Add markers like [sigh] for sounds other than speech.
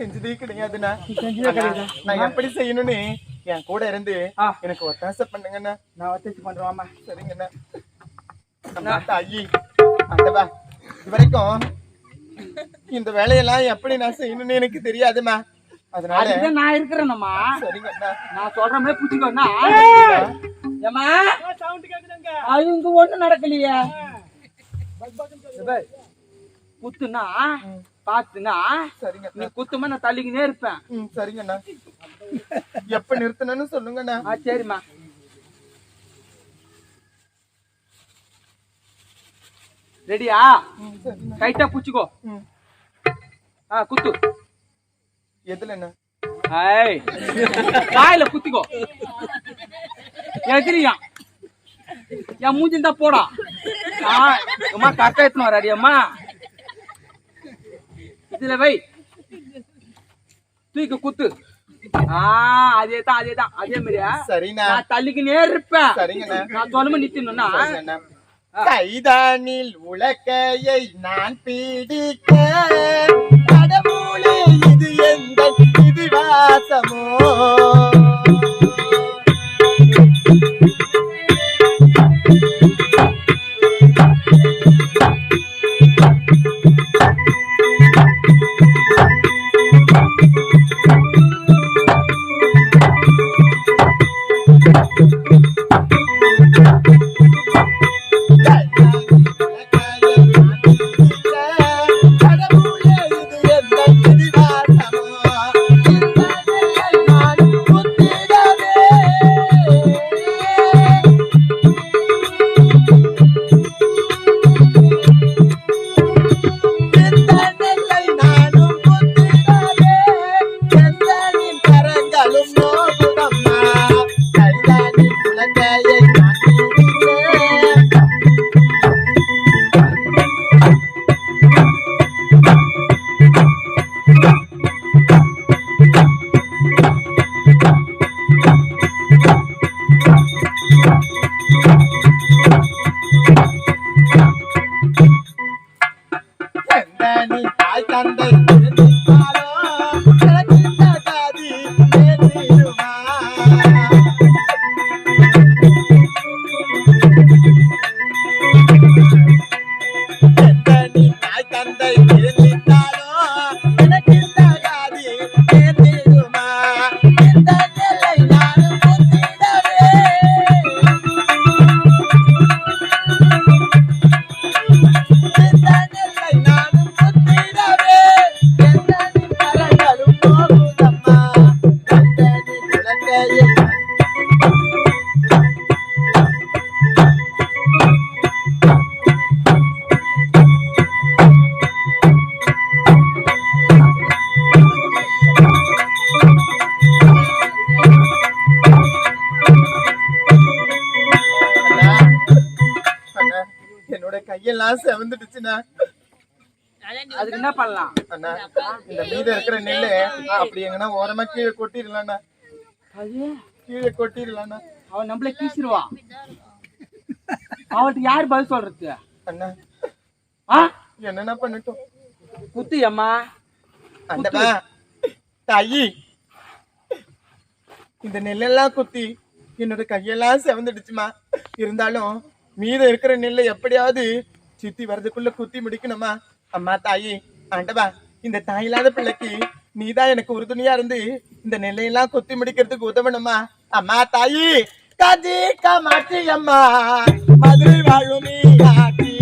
செஞ்சதே கிடையாதுண்ணா? நான் எப்படி செய்யணும்னு என் கூட இருந்து. எனக்கு ஒத்தாசை பண்ணுங்கண்ணா நான் ஒத்தச்சு பண்றேன் சரிங்கண்ணா தாயி ஆண்டவா இது வரைக்கும் இந்த வேலையெல்லாம் எப்படி நான் செய்யணும்னு எனக்கு தெரியாதும்மா. அதனால நான் இருக்கிறேனம்மா. சரிங்கண்ணா நான் சொல்ற மாதிரி புடிச்சுக்கோண்ணா ஏமா ஒண்ணும் நடக்கலையே. குத்துனா பாத்துனா நீ சரிங்கண்ணா குத்துமா நான் தள்ளிக்கினே இருப்பேன். சரிங்கண்ணா. [laughs] எப்ப நிறுத்தணும்னு சொல்லுங்கண்ணா. ஆ சரிம்மா. ரெடியா? டைட்டா புடிச்சுக்கோ. ஆ குத்து. எதுலண்ணா? ஐய் வாயில குத்திக்கோ. எதிரியா? என் மூஞ்சி தான் போடா அம்மா கரெக்டா எடுத்துன்னு வராடி அம்மா. இதுல வை. தூக்கி குத்து. ஆ அதே தான் அதே தான் அதே மாதிரியா? சரிண்ணா. நான் தள்ளிக்கினே இருப்பேன். சரிங்கண்ணா. நான் சொல்லுமா சரிங்கண்ணா. கைதானில் உலக்கையை நான் பீடிக்க கடவுளே இது எங்கள் விதிவாசமோ? கடவுளே செவந்துடுச்சுண்ணா அதுக்கு என்ன பண்ணலாம்? அண்ணா இந்த மீத இருக்கிற நெல்லு அப்படி எங்கன்னா ஓரமா கீழே கொட்டிடலாண்ணா. அது கீழே கொட்டிடலாண்ணா. அவன் நம்மள கீசிடுவா அவன்கிட்ட யார் பதில் சொல்றது? அண்ணா ஆ? என்னண்ணா பண்ணட்டும்? குத்து அம்மா. அண்டமா தாயி. இந்த நெல்லெல்லாம் குத்தி என்னோட கையெல்லாம் செவந்துடுச்சுமா. இருந்தாலும் மீதம் இருக்கிற நெல்லை எப்படியாவது சித்தி வர்றதுக்குள்ள குத்தி முடிக்கணுமா? அம்மா தாயி ஆண்டவா இந்த தாயில்லாத பிள்ளைக்கு நீதான் எனக்கு உறுதுணையா இருந்து இந்த நிலையெல்லாம் குத்தி முடிக்கிறதுக்கு உதவணுமா? அம்மா தாயி காஜி காமாட்சி அம்மா மதுரை வாழும் மீனாட்சி